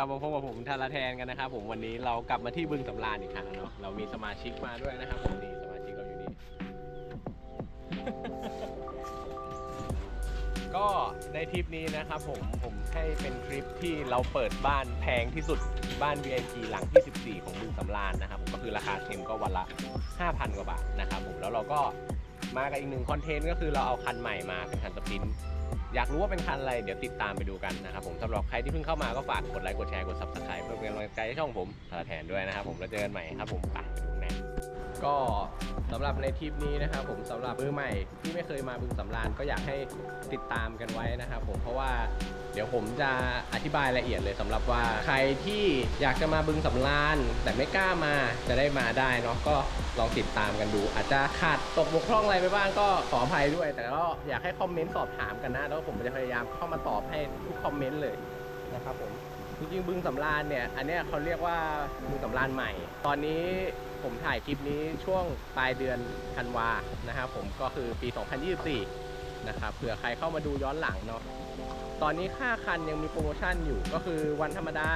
กลับมาพบกับผมทาราแทนกันนะครับผมวันนี้เรากลับมาที่บึงสำราญอีกครั้งเนาะเรามีสมาชิกมาด้วยนะครับผมนี่สมาชิกเราอยู่นี่ ก็ในทริปนี้นะครับผมผมให้เป็นทริปที่เราเปิดบ้านแพงที่สุดบ้าน VIP หลังที่ 14 ของบึงสำราญนะครับผมก็คือราคาเต็มก็วันละ 5,000 กว่าบาทนะครับผมแล้วเราก็มากับอีกหนึ่งคอนเทนต์ก็คือเราเอาคันใหม่มาเป็นคันสปริน อยากรู้ว่าเป็นคันอะไร เดี๋ยวติดตามไปดูกันนะครับผมสำหรับใครที่เพิ่งเข้ามาก็ฝากกดไลค์กดแชร์กด subscribe เพื่อเป็นกำลังใจให้ช่องผมสารแทนด้วยนะครับผมแล้วเจอกันใหม่ครับผมไปดู ก็สำหรับในทริปนี้นะครับผมสำหรับมือใหม่ที่ไม่เคยมาบึงสำราญก็อยากให้ติดตามกันไว้นะครับผมเพราะว่าเดี๋ยวผมจะอธิบายละเอียดเลยสำหรับว่าใครที่อยากจะมาบึงสำราญแต่ไม่กล้ามาจะได้มาได้เนาะก็ลองติดตามกันดู อาจจะขาดตกบกพร่องอะไรไปบ้างก็ขออภัยด้วย แต่ก็อยากให้คอมเมนต์สอบถามกันนะ แล้วผมจะพยายามเข้ามาตอบให้ทุกคอมเมนต์เลยนะครับผมจริงๆบึงสำราญเนี่ยอันนี้เขาเรียกว่าบึงสำราญใหม่ ตอนนี้ ผมถ่ายคลิปนี้ช่วงปลายเดือนธันวานะครับผมก็คือปี 2024 นะครับเผื่อใครเข้ามาดูย้อนหลังเนาะตอนนี้ค่าคันยังมีโปรโมชั่นอยู่ก็คือวันธรรมดา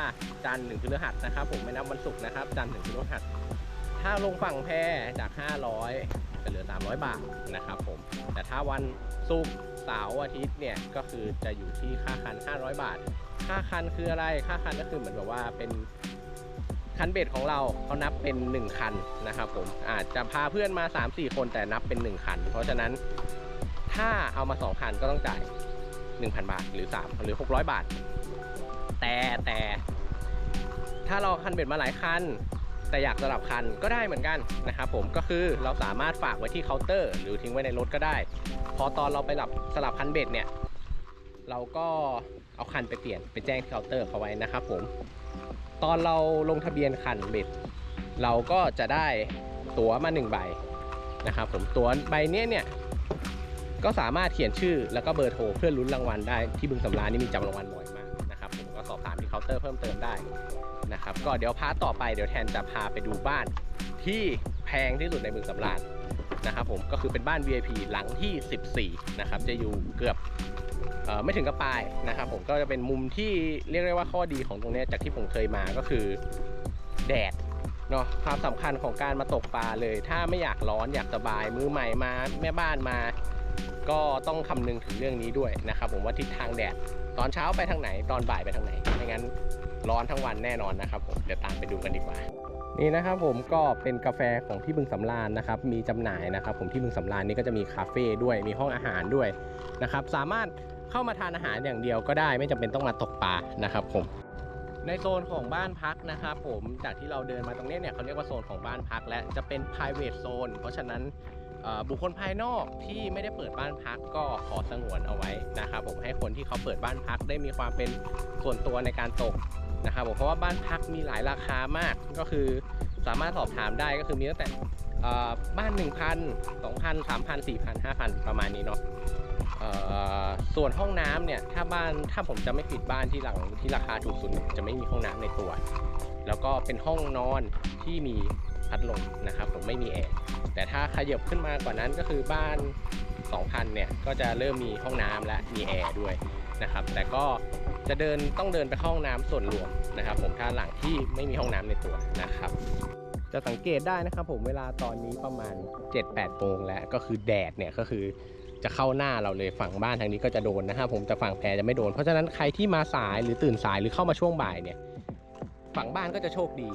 จันทร์ถึงพฤหัสนะครับผมไม่นับวันศุกร์นะครับจันทร์ถึงพฤหัสถ้าลงฝั่งแพจาก 500จะเหลือ 300 บาทนะครับผมแต่ถ้าวันศุกร์เสาร์อาทิตย์เนี่ยก็คือจะอยู่ที่ค่าคัน 500 บาท ค่าคันคืออะไรค่าคันก็คือเหมือนแบบว่าเป็น คันเบ็ดของเราเขานับเป็น 1 คันนะครับผมอาจจะพาเพื่อนมา 3-4 คนแต่นับเป็น 1 คัน เพราะฉะนั้นถ้าเอามา 2 คันก็ต้องจ่าย 1,000 บาทหรือ 3 หรือ 600 บาท แต่แต่ถ้าเราคันเบ็ดมาหลายคันแต่อยากสลับคันก็ได้เหมือนกันนะครับผมก็คือเราสามารถฝากไว้ที่เคาน์เตอร์ หรือทิ้งไว้ในรถก็ได้ พอตอนเราไปหลับสลับคันเบ็ดเนี่ย เราก็เอาคันไปเปลี่ยนไปแจ้งเคาน์เตอร์เขาไว้นะครับผม ตอนเราลงทะเบียนคันเบ็ด เราก็จะได้ตั๋วมาหนึ่งใบนะครับผมตั๋วใบเนี้ยเนี่ยก็สามารถเขียนชื่อแล้วก็เบอร์โทรเพื่อลุ้นรางวัลได้ที่บึงสำราญนี่มีจับรางวัลบ่อยมากนะครับผมก็สอบถามที่เคาน์เตอร์เพิ่มเติมได้นะครับก็เดี๋ยวพาต่อไปเดี๋ยวแทนจะพาไปดูบ้านที่แพงที่สุดในบึงสำราญนะครับผมก็คือเป็นบ้าน VIP หลังที่ 14 นะครับ จะอยู่เกือบ ไม่ถึงกับปลายนะครับผมก็จะเป็นมุมที่เรียกได้ว่าข้อดีของตรงนี้จากที่ผมเคยมาก็คือแดดเนาะความสำคัญของการมาตกปลาเลย ถ้าไม่อยากร้อนอยากสบายมือใหม่มาแม่บ้านมา ก็ต้องคำนึงถึงเรื่องนี้ด้วยนะครับผมว่าทิศทางแดดตอนเช้าไปทางไหนตอนบ่ายไปทางไหนไม่งั้นร้อนทั้งวันแน่นอนนะครับผมเดี๋ยวตามไปดูกันดีกว่า นี่นะครับผมก็เป็นกาแฟของที่บึงสำราญนะครับ มีจำหน่ายนะครับ ผมที่บึงสำราญนี่ก็จะมีคาเฟ่ด้วยมีห้องอาหารด้วยนะครับ สามารถ เข้ามาทานอาหารอย่างเดียวก็ได้ไม่จำเป็นต้องมาตกปลานะครับผมในโซนของบ้านพักนะครับผมจากที่เราเดินมาตรงนี้เนี่ยเขาเรียกว่าโซนของบ้านพักและจะเป็น private zone เพราะฉะนั้นบุคคลภายนอกที่ไม่ได้เปิดบ้านพักก็ขอสงวนเอาไว้นะครับผมให้คนที่เขาเปิดบ้านพักได้มีความเป็นส่วนตัวในการตกนะครับผมเพราะว่าบ้านพักมีหลายราคามากก็คือสามารถสอบถามได้ก็คือมีตั้งแต่เอ่อบ้าน 1,000 2,000 3,000 4,000 5,000 ประมาณนี้เนาะ ส่วนห้องน้ำเนี่ยถ้าบ้านถ้าผมจะไม่ผิดบ้านที่หลังที่ราคาถูกสุดจะไม่มีห้องน้ำในตัว แล้วก็เป็นห้องนอนที่มีพัดลมนะครับ ผมไม่มีแอร์แต่ถ้าขยับขึ้นมากว่านั้นก็คือบ้าน 2,000 เนี่ยก็จะเริ่มมีห้องน้ำและมีแอร์ด้วยนะครับ แต่ก็จะเดินต้องเดินไปห้องน้ำส่วนรวมนะครับ ผมถ้าหลังที่ไม่มีห้องน้ำในตัวนะครับ จะสังเกตได้นะครับ ผมเวลาตอนนี้ประมาณ 7-8โมงแล้วก็คือแดดเนี่ยก็คือ จะเข้าหน้าเราเลยฝั่งบ้านทางนี้ก็จะโดนนะครับผมแต่ฝั่งแพรจะไม่โดน เพราะฉะนั้นใครที่มาสายหรือตื่นสายหรือเข้ามาช่วงบ่ายเนี่ย ฝั่งบ้านก็จะโชคดี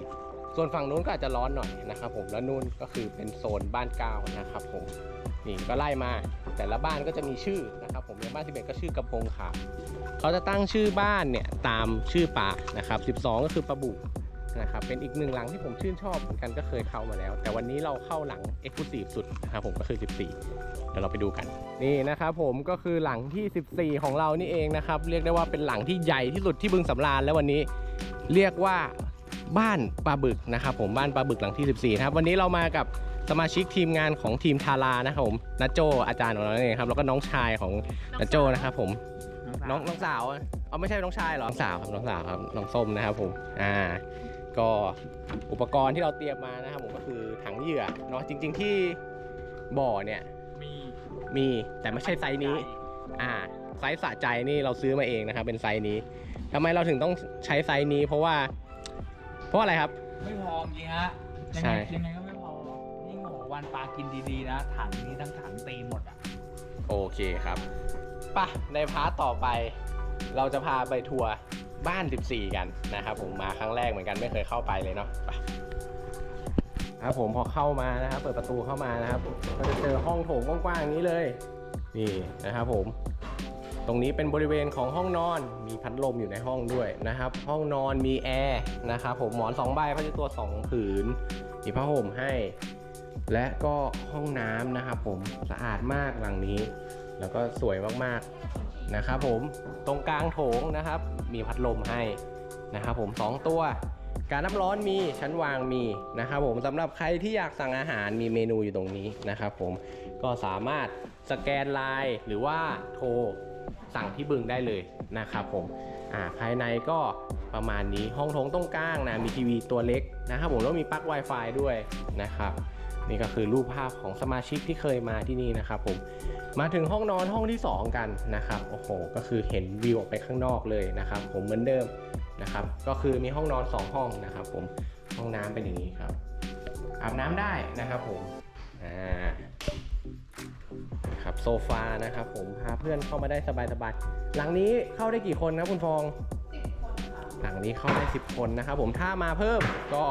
ส่วนฝั่งนู้นก็อาจจะร้อนหน่อยนะครับผมแล้วนู่นก็คือเป็นโซนบ้านเก้านะครับผมนี่ก็ไล่มา แต่ละบ้านก็จะมีชื่อนะครับผมในบ้าน11ก็ชื่อกระพงขาวเขาจะตั้งชื่อบ้านเนี่ยตามชื่อป่านะครับ12 ก็คือปลาบุนะครับเป็นอีกหนึ่งหลังที่ผมชื่นชอบเหมือนกันก็เคยเข้ามาแล้ว แต่วันนี้เราเข้าหลัง e x c l u s i v e สุดนะครับผมก็คือ 14 เดี๋ยวเราไปดูกัน นี่นะครับผมก็คือหลังที่ 14 ของเรานี่เองนะครับ เรียกได้ว่าเป็นหลังที่ใหญ่ที่สุดที่บึงสำราญแล้ววันนี้เรียกว่าบ้านปลาบึกนะครับผมบ้านปลาบึกหลังที่ 14นะครับวันนี้เรามากับสมาชิกทีมงานของทีมทารานะครับผมนัจโจอาจารย์ของเราเองครับแล้วก็น้องชายของนัจโจนะครับผมน้องน้องสาวอะเอาไม่ใช่น้องชายเหรอน้องสาวครับน้องสาวครับน้องส้มนะครับผมอ่าก็อุปกรณ์ที่เราเตรียมมานะครับผมก็คือถังเหยื่อเนาะจริง ๆ ที่บ่อเนี่ย มีมีแต่ไม่ใช่ไซส์นี้ อ่า ไซส์สะใจนี่เราซื้อมาเองนะครับ เป็นไซส์นี้ทำไมเราถึงต้องใช้ไซส์นี้ เพราะว่า เพราะอะไรครับ ไม่พอจริงฮะยังใช่ ไงยังไงก็ไม่พอยิ่งโหวันปลากินดีๆนะถังนี้ทั้งถังตีหมดอะโอเคครับป่ะในพาร์ทต่อไป เราจะพาไปทัวร์บ้าน 14 กันนะครับผมมาครั้งแรกเหมือนกันไม่เคยเข้าไปเลยเนาะไป ครับผมพอเข้ามานะครับเปิดประตูเข้ามานะครับก็จะเจอห้องโถงกว้างๆอย่างนี้เลย นี่นะครับผม ตรงนี้เป็นบริเวณของห้องนอนมีพัดลมอยู่ในห้องด้วยนะครับ ห้องนอนมีแอร์นะครับผมหมอน2ใบผ้าเช็ดตัว2ผืนมีผ้าห่มให้ และก็ห้องน้ำนะครับผมสะอาดมากหลังนี้ แล้วก็สวยมากๆนะครับผมตรงกลางโถงนะครับ มีพัดลมให้นะครับผมสองตัว การน้ำร้อนมีชั้นวางมีนะครับผมสำหรับใครที่อยากสั่งอาหารมีเมนูอยู่ตรงนี้นะครับผมก็สามารถสแกนไลน์หรือว่าโทรสั่งที่บึงได้เลยนะครับผมอ่าภายในก็ประมาณนี้ห้องโถงตรงกลางนะมีทีวีตัวเล็กนะครับผมแล้วมีปลั๊ก Wi-Fi ด้วยนะครับ นี่ก็คือรูปภาพของสมาชิกที่เคยมาที่นี่นะครับผมมาถึงห้องนอนห้องที่ 2 กันนะครับโอ้โหก็คือเห็นวิวออกไปข้างนอกเลยนะครับผมเหมือนเดิมนะครับก็คือมีห้องนอน 2 ห้องนะครับผมห้องน้ำเป็นอย่างนี้ครับอาบน้ำได้นะครับผมอ่าครับโซฟานะครับผมพาเพื่อนเข้ามาได้สบายๆหลังนี้เข้าได้กี่คนนะคุณฟองหลังนี้เข้าได้ 10 คนนะครับผมถ้ามาเพิ่มก็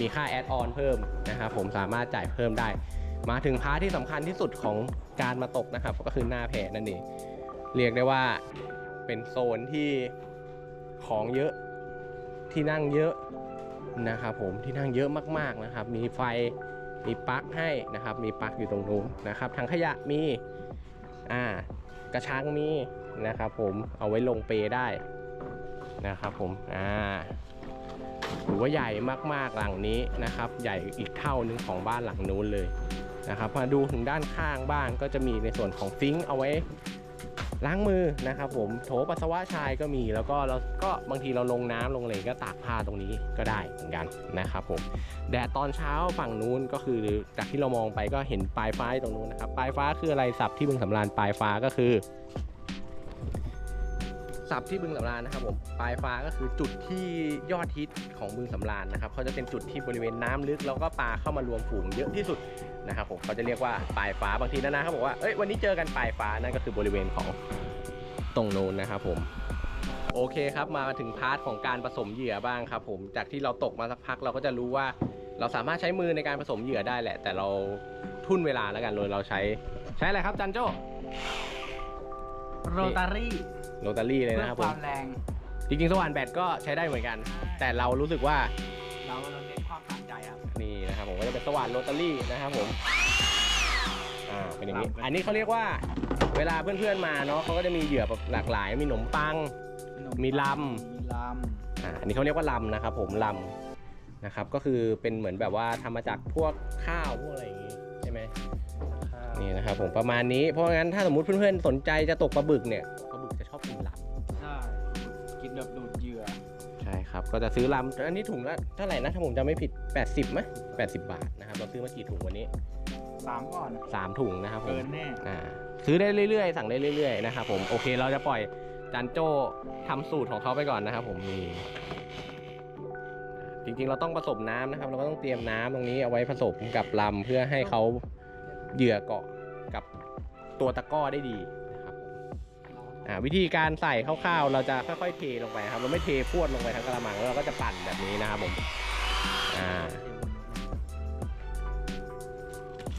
มีค่าแอดออนเพิ่มนะครับผมสามารถจ่ายเพิ่มได้ มาถึงพาร์ทที่สำคัญที่สุดของการมาตกนะครับ ก็คือหน้าแพนั่นเองเรียกได้ว่าเป็นโซนที่ของเยอะที่นั่งเยอะนะครับผมที่นั่งเยอะมากๆนะครับ มีไฟมีปลั๊กให้นะครับ มีปลั๊กอยู่ตรงนู้นนะครับถังขยะมีอ่ากระชังมีนะครับผมเอาไว้ลงเปได้นะครับผมอ่า ถือว่าใหญ่มากๆหลังนี้นะครับ ใหญ่อีกเท่านึงของบ้านหลังนู้นเลยนะครับมาดูถึงด้านข้างบ้านก็จะมีในส่วนของซิงค์เอาไว้ล้างมือนะครับผมโถปัสสาวะชายก็มี แล้วก็เราก็บางทีเราลงน้ำลงอะไรก็ตากผ้าตรงนี้ก็ได้เหมือนกันนะครับผมแดดตอนเช้าฝั่งนู้นก็คือจากที่เรามองไปก็เห็นปลายฟ้าตรงนู้นนะครับปลายฟ้าคืออะไรศัพท์ที่บึงสำราญปลายฟ้าก็คือ ศัพท์ที่บึงสำราญนะครับผมปลายฟ้าก็คือจุดที่ยอดฮิตของบึงสำราญนะครับเขาจะเป็นจุดที่บริเวณน้ำลึกแล้วก็ปลาเข้ามารวมฝูงเยอะที่สุดนะครับผมเขาจะเรียกว่าปลายฟ้าบางทีนะนะเขาบอกว่าเอ้ยวันนี้เจอกันปลายฟ้านั่นก็คือบริเวณของตรงโน้นนะครับผมโอเคครับมาถึงพาร์ทของการผสมเหยื่อบ้างครับผมจากที่เราตกมาสักพักเราก็จะรู้ว่า เราสามารถใช้มือในการผสมเหยื่อได้แหละ แต่เราทุ่นเวลาแล้วกันเลยเราใช้ใช้อะไรครับจันโจ้โรตารี่ โรตารี่เลยเพื่อนะครับคผมวามแรงจริงๆ สว่านแบตก็ใช้ได้เหมือนกัน แต่เรารู้สึกว่าเราเราเน้นความสะใจอะนี่นะครับผมก็จะเป็นสว่านโรตารี่นะครับผมอ่าเป็นอย่างนี้ลำกันอันนี้เขาเรียกว่า เวลาเพื่อนๆมาเนาะเขาก็จะมีเหยื่อแบบหลากหลาย มีขนมปัง มีลำ มีลอ่าอันนี้เขาเรียกว่าลำนะครับ ผมลำนะครับ ก็คือเป็นเหมือนแบบว่าทำมาจากพวกข้าวพวกอะไรอย่างงี้ใช่ไหมำข้าวนี่นะครับผมประมาณนี้เพราะงั้นถ้าสมมติเพื่อนๆสนใจจะตกปลาบึกเนี่ย ใช่ครับก็จะซื้อลำอันนี้ถุงละเท่าไหร่นะถ้าผมจำไม่ผิด 80มั้ย80 บาทนะครับเราซื้อมากี่ถุงวันนี้ สามก่อน 3 ถุงนะครับผมเกินแน่ อ่าซื้อได้เรื่อยๆ สั่งได้เรื่อยๆนะครับผมโอเคเราจะปล่อยจันโจ้ทำสูตรของเขาไปก่อนนะครับผมนี่จริงๆเราต้องผสมน้ำนะครับ เราก็ต้องเตรียมน้ำตรงนี้เอาไว้ผสมกับลำเพื่อให้เขาเหยื่อเกาะกับตัวตะกร้อได้ดีนะครับผม อ่าวิธีการใส่คร่าวๆ เราจะค่อยๆเทลงไปครับ เราไม่เทพวดลงไปทั้งกระมังแล้วเราก็จะปั่นแบบนี้นะครับผมอ่า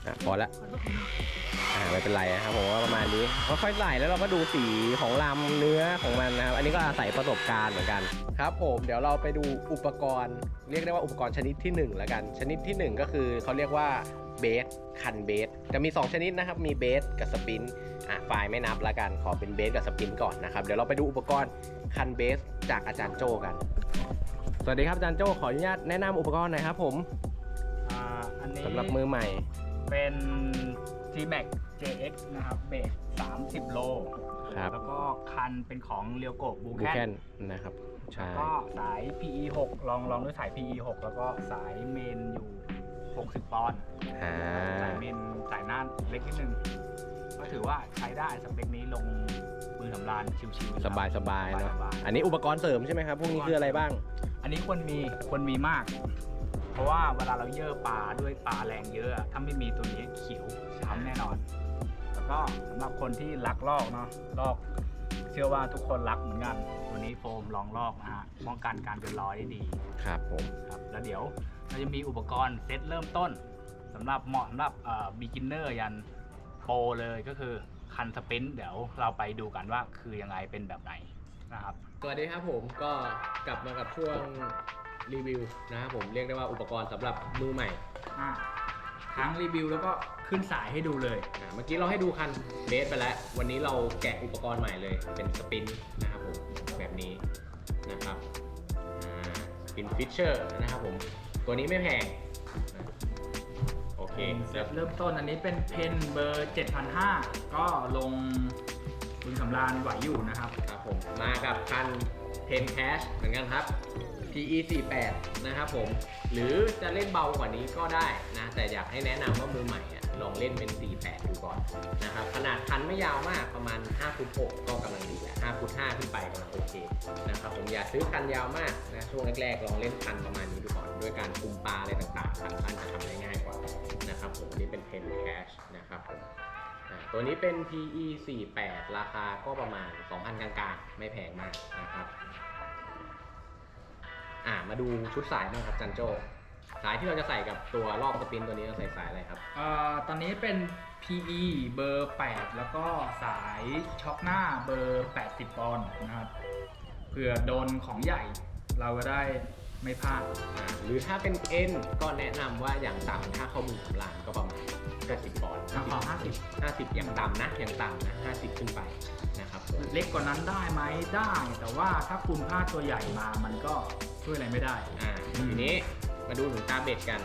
อะพอละอ่าไม่เป็นไรนะครับผมว่าประมาณนี้ค่อยๆใส่แล้วเราก็ดูสีของลำเนื้อของมันนะครับ อันนี้ก็อาศัยประสบการณ์เหมือนกันครับผมเดี๋ยวเราไปดูอุปกรณ์ เรียกได้ว่าอุปกรณ์ชนิดที่1แล้วกัน ชนิดที่ 1 ก็คือเขาเรียกว่า เบสคันเบสจะมี 2 ชนิดนะครับ มีเบสกับสปินอะไฟล์ไม่นับแล้วกันขอเป็นเบสกับสปินก่อนนะครับเดี๋ยวเราไปดูอุปกรณ์คันเบสจากอาจารย์โจกัน สวัสดีครับอาจารย์โจขออนุญาตแนะนำอุปกรณ์หน่อยครับผมอ่าอันนี้สำหรับมือใหม่ เป็น T-Max JX นะครับเบส30 โลครับแล้วก็คันเป็นของเรียวโกบูบูแคแคนนนะครับใช่ก็สาย PE 6ลองลองด้วยสาย PE 6แล้วก็สายเมนอยู่ 60ปอนด์อ่าสายเมนสายหน้าเล็กนิดนึง ก็ถือว่าใช้ได้สเปคนี้ลงมือสำราญชิวๆสบายสบายๆเนาะ สบายๆ อันนี้อุปกรณ์เสริมใช่ไหมครับ พวกนี้คืออะไรบ้าง อันนี้ควรมีควรมีมาก เพราะว่าเวลาเราเยอะปลาด้วยปลาแรงเยอะอะถ้าไม่มีตัวนี้เขียวช้ำแน่นอน แล้วก็สำหรับคนที่รักลอกเนาะลอก เชื่อว่าทุกคนรักเหมือนกันตัวนี้โฟมรองลอกนะฮะป้องกันการเป็นรอยได้ดีครับผมครับแล้วเดี๋ยวเราจะมีอุปกรณ์เซตเริ่มต้นสำหรับเหมาะสำหรับเอ่อ beginner ยันโปรเลยก็คือคันสปรินต์เดี๋ยวเราไปดูกันว่าคือยังไงเป็นแบบไหนนะครับสวัสดีครับผมก็กลับมากับช่วงรีวิวนะครับผมเรียกได้ว่าอุปกรณ์สำหรับมือใหม่อะทั้งรีวิวแล้วก็ ขึ้นสายให้ดูเลยอ่าเมื่อกี้เราให้ดูคันเบสไปแล้ว วันนี้เราแกะอุปกรณ์ใหม่เลย เป็นสปินนะครับผมแบบนี้นะครับสปินฟิชเชอร์นะครับผม ตัวนี้ไม่แพงนะโอเคเซเดี๋ยวตเริ่มต้นอันนี้เป็นเพนเบอร์ 7,500 ก็ลงบุญสำราญไหวอยู่นะครับครับผมมากับคัน10 Cash เหมือนกันครับ PE 48นะครับผม หรือจะเล่นเบากว่านี้ก็ได้นะ แต่อยากให้แนะนำว่ามือใหม่อะ ลองเล่นเป็น 48 ดูก่อนนะครับ ขนาดคันไม่ยาวมากประมาณ5ฟุต6ก็กำลังดีแหละ5ฟุต5ขึ้นไปกำลังโอเคนะครับผมอย่าซื้อคันยาวมากนะช่วงแรกๆลองเล่นคันประมาณนี้ดูก่อนด้วยการคุมปลาอะไรต่างๆคันคันจะทำได้ง่ายกว่านะครับผมอันนี้เป็น10 Cash นะครับผมตัวนี้เป็น PE 48 ราคาก็ประมาณ 2,000 กลางๆ ไม่แพงมากนะครับ อ่ามาดูชุดสายบ้างครับจันโจ สายที่เราจะใส่กับตัวรอบสปินตัวนี้เราใส่สายอะไรครับ เอ่อตอนนี้เป็น PE เบอร์ 8 แล้วก็สายช็อคหน้าเบอร์ 80ปอนด์นะครับเผื่อโดนของใหญ่เราก็ได้ไม่พลาด อ่าหรือถ้าเป็น N ก็แนะนำว่าอย่างต่ำถ้าเข้ามือสำรานก็ประมาณ50ปอนด์อะขอ50 50อย่างต่ำนะอย่างต่ำนะ50 ขึ้นไปนะครับผมเล็กกว่านั้นได้ไหมได้ แต่ว่าถ้าคุณพลาดตัวใหญ่มามันก็ช่วยอะไรไม่ได้ อ่าทีนี้ มาดูถึงตาเบ็ดกัน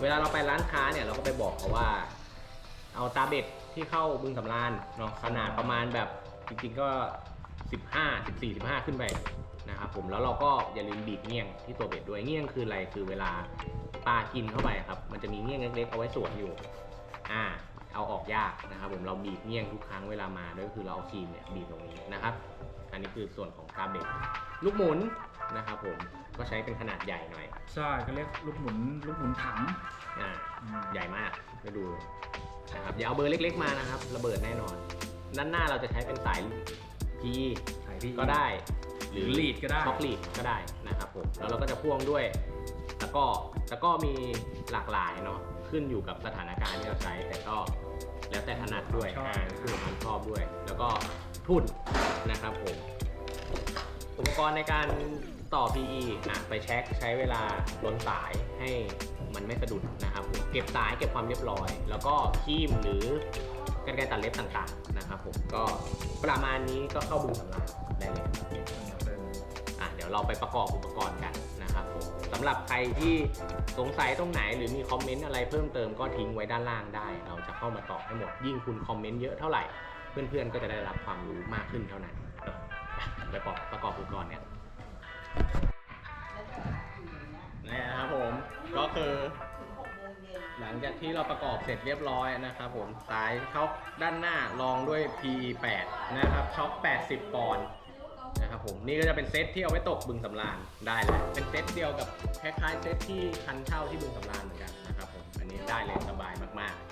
เวลาเราไปร้านค้าเนี่ยเราก็ไปบอกเขาว่า เอาตาเบ็ดที่เข้าบึงสำรานเนาะขนาดประมาณแบบจริงๆก็ 15 14 15 ขึ้นไปนะครับผมแล้วเราก็อย่าลืมบีบเงี้ยงที่ตัวเบ็ดด้วยเงี้ยงคืออะไรคือเวลาปลากินเข้าไปครับ มันจะมีเงี้ยงเล็กๆเอาไว้สวนอยู่อ่าเอาออกยากนะครับผมเราบีบเงี้ยงทุกครั้งเวลามาด้วยก็คือเราเอาครีมเนี่ยบีบตรงนี้นะครับ อันนี้คือส่วนของตาเบ็ดลูกหมุนนะครับผม ก็ใช้เป็นขนาดใหญ่หน่อยใช่ก็เรียกลูกหมุนลูกหมุนถังอ่าอืมใหญ่มากไปดูนะครับอย่าเอาเบอร์เล็ก ๆมานะครับ ระเบิดแน่นอน ด้านหน้าเราจะใช้เป็นสาย P สายพี่ ก็ได้หรือ lead ก็ได้ ช็อคลีดก็ได้นะครับผมแล้วเราก็จะพ่วงด้วยตะกร้อตะกร้อมีหลากหลายเนาะขึ้นอยู่กับสถานการณ์ที่เราใช้แต่ก็แล้วแต่ถนัดด้วยชอบ อ่าขึ้นกับความชอบด้วย แล้วก็ทุ่นนะครับผมอุปกรณ์ในการ ต่อ PE อะไปเช็คใช้เวลาล้นสายให้มันไม่สะดุดนะครับผมเก็บสายเก็บความเรียบร้อย แล้วก็คีมหรือกันไกรตัดเล็บต่างๆนะครับผมก็ประมาณนี้ก็เข้าบึงสำราญได้เลยอะเดี๋ยวเราไปประกอบอุปกรณ์กันนะครับผมสำหรับใครที่สงสัยตรงไหนหรือมีคอมเมนต์อะไรเพิ่มเติมก็ทิ้งไว้ด้านล่างได้ เราจะเข้ามาตอบให้หมดยิ่งคุณคอมเมนต์เยอะเท่าไหร่ เพื่อนๆก็จะได้รับความรู้มากขึ้นเท่านั้นเนอะอะไปประกอบอุปกรณ์เนี่ย นี่นะครับผมก็คือหลังจากที่เราประกอบเสร็จเรียบร้อยนะครับผมสายช็อคด้านหน้ารองด้วย PE8 นะครับช็อค80 ปอนด์นะครับผมนี่ก็จะเป็นเซตที่เอาไว้ตกบึงสำราญได้เลยเป็นเซตเดียวกับคล้ายๆเซตที่คันเช่าที่บึงสำราญเหมือนกันนะครับผมอันนี้ได้เลยสบายมากๆ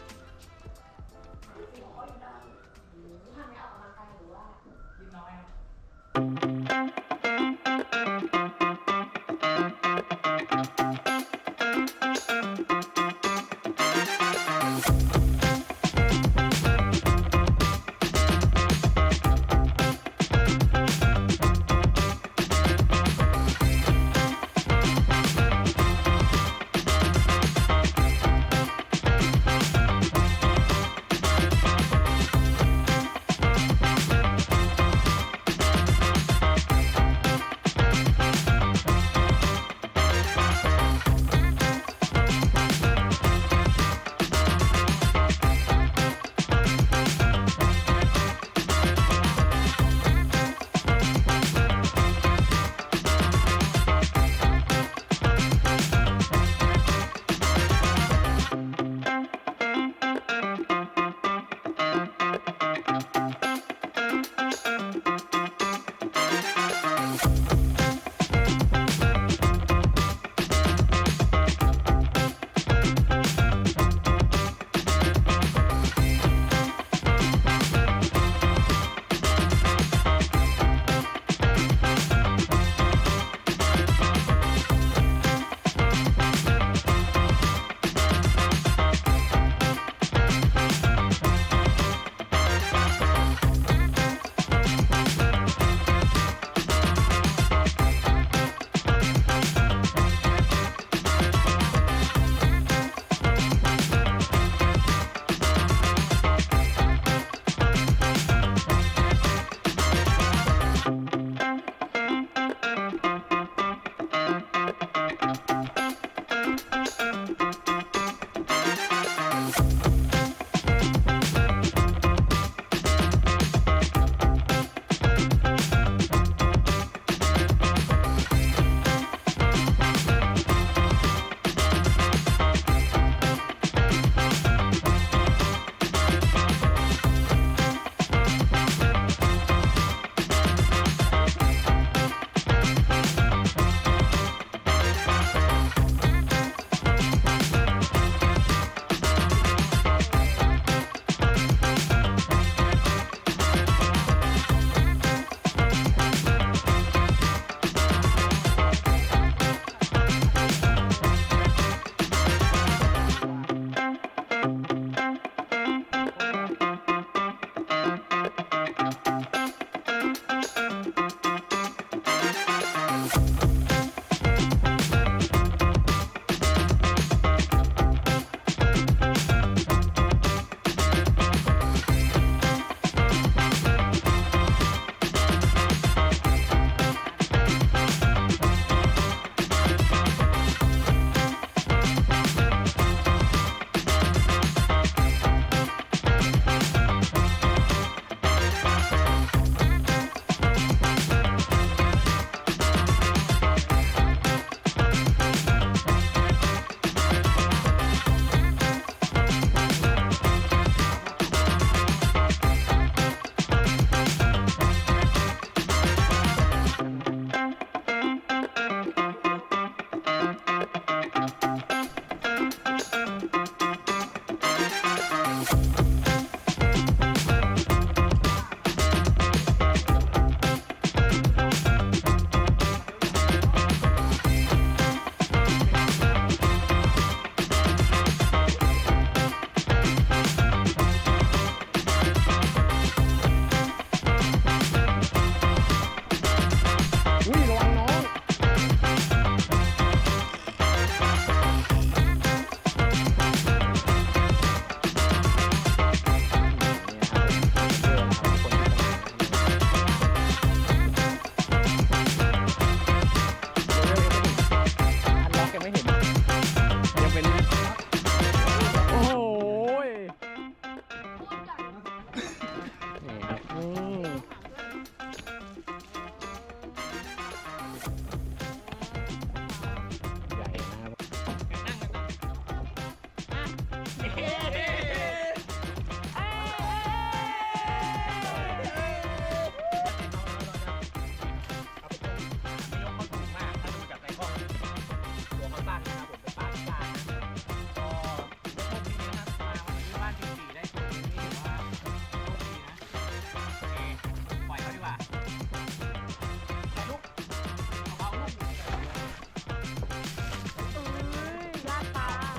อื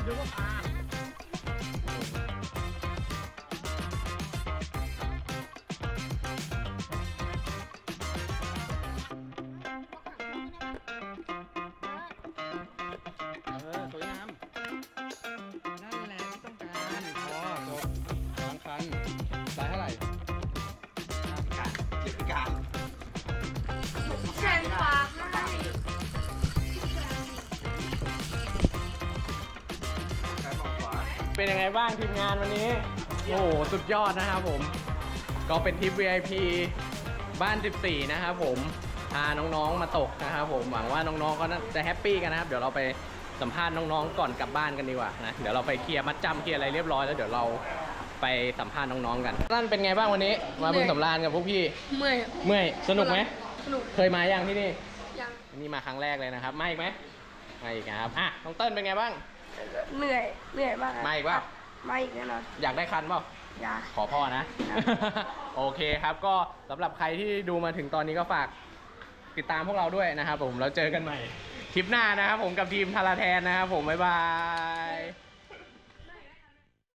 ด เป็นยังไงบ้างทีมงานวันนี้ โอ้โหสุดยอดนะครับผม ก็เป็นทริป VIP บ้าน 14 นะครับผม พาน้องๆมาตกนะครับผม หวังว่าน้องๆก็น่าจะแฮปปี้กันนะครับ เดี๋ยวเราไปสัมภาษณ์น้องๆก่อนกลับบ้านกันดีกว่านะ เดี๋ยวเราไปเคลียร์มัดจำเคลียร์อะไรเรียบร้อยแล้วเดี๋ยวเราไปสัมภาษณ์น้องๆกันนั่นเป็นไงบ้างวันนี้ มาบึงสำราญกับพวกพี่ เมื่อยเมื่อย สนุกไหม สนุกเคยมายังที่นี่ ยัง นี่มาครั้งแรกเลยนะครับ มาอีกไหมมาอีกนะครับ อะ น้องเติ้ลเป็นไงบ้าง เหนื่อยเหนื่อยมากครับมาอีกเปล่ามาอีกแน่นอนอยากได้คันเปล่าอยาขอพ่อนะ ครับ โอเคครับก็สำหรับใครที่ดูมาถึงตอนนี้ก็ฝากติดตามพวกเราด้วยนะครับผมแล้วเจอกันใหม่คลิปหน้านะครับผมกับทีมทาราแทนนะครับผมบ๊ายบาย